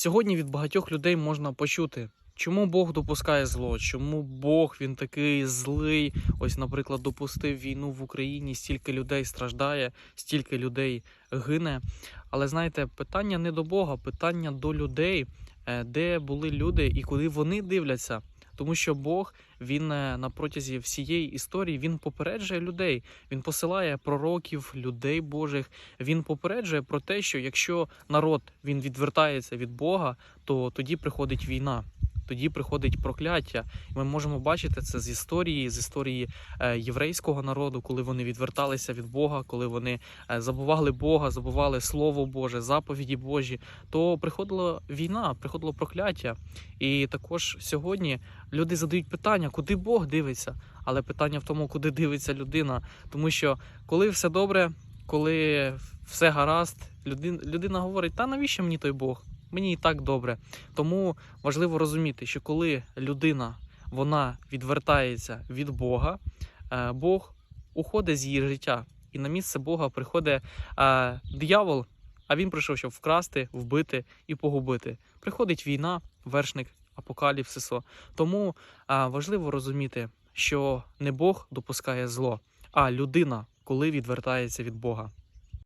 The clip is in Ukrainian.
Сьогодні від багатьох людей можна почути, чому Бог допускає зло, чому Бог він такий злий. Ось, наприклад, допустив війну в Україні, стільки людей страждає, стільки людей гине. Але знаєте, питання не до Бога, питання до людей, е, де були люди і куди вони дивляться. Тому що Бог він е, на протязі всієї історії він попереджує людей, він посилає пророків, людей Божих. Він попереджує про те, що якщо народ він відвертається від Бога, то тоді приходить війна. Тоді приходить прокляття. І Ми можемо бачити це з історії, з історії е, єврейського народу, коли вони відверталися від Бога, коли вони е, забували Бога, забували Слово Боже, заповіді Божі, то приходила війна, приходило прокляття. І також сьогодні люди задають питання, куди Бог дивиться. Але питання в тому, куди дивиться людина. Тому що коли все добре, коли все гаразд, людина, людина говорить: та навіщо мені той Бог? Мені і так добре. Тому важливо розуміти, що коли людина вона відвертається від Бога, е, Бог уходить з її життя, і на місце Бога приходить е, диявол. А він прийшов, щоб вкрасти, вбити і погубити. Приходить війна, вершник апокаліпсису. Тому а, важливо розуміти, що не Бог допускає зло, а людина, коли відвертається від Бога.